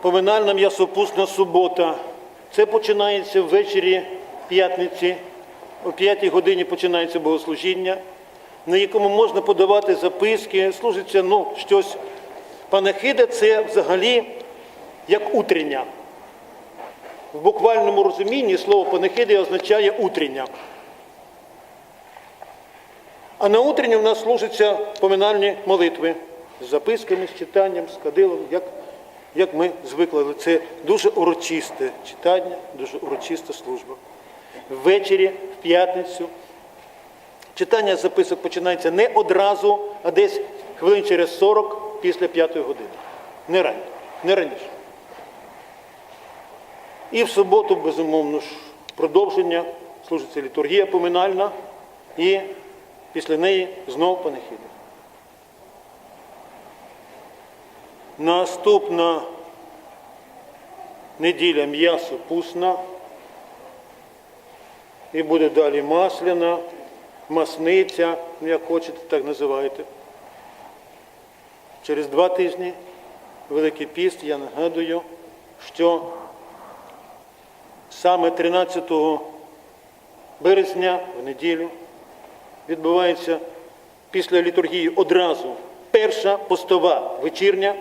поминальна м'ясопусна субота. Це починається ввечері п'ятниці. О 5 годині починається богослужіння, на якому можна подавати записки, служиться ну, щось. Панахида це взагалі як утрення. В буквальному розумінні слово панахида означає утрення. А на утренні в нас служаться поминальні молитви з записками, з читанням, з кадилом, як, як ми звикли. Це дуже урочисте читання, дуже урочиста служба. Ввечері, в п'ятницю. Читання записок починається не одразу, а десь хвилин через 40 після п'ятої години. Не раніше. Не раніше. І в суботу, безумовно ж, продовження служиться літургія поминальна і після неї знов панихида. Наступна неділя м'ясо пусна. І буде далі масляна, масниця, як хочете, так називайте. Через два тижні Великий піст, я нагадую, що саме 13 березня в неділю відбувається після літургії одразу перша постова вечірня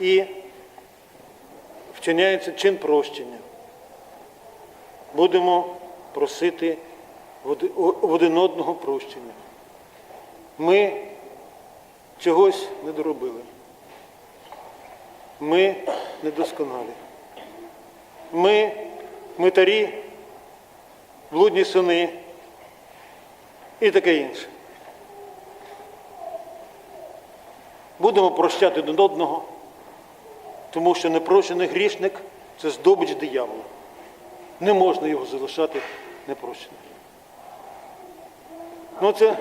і вчиняється чин прощення. Будемо просити в один одного прощення. Ми чогось не доробили. Ми недосконалі. Ми митарі, блудні сини і таке інше. Будемо прощати один одного, тому що непрощений грішник це здобич диявола. Не можна його залишати непрощеним. Ну, це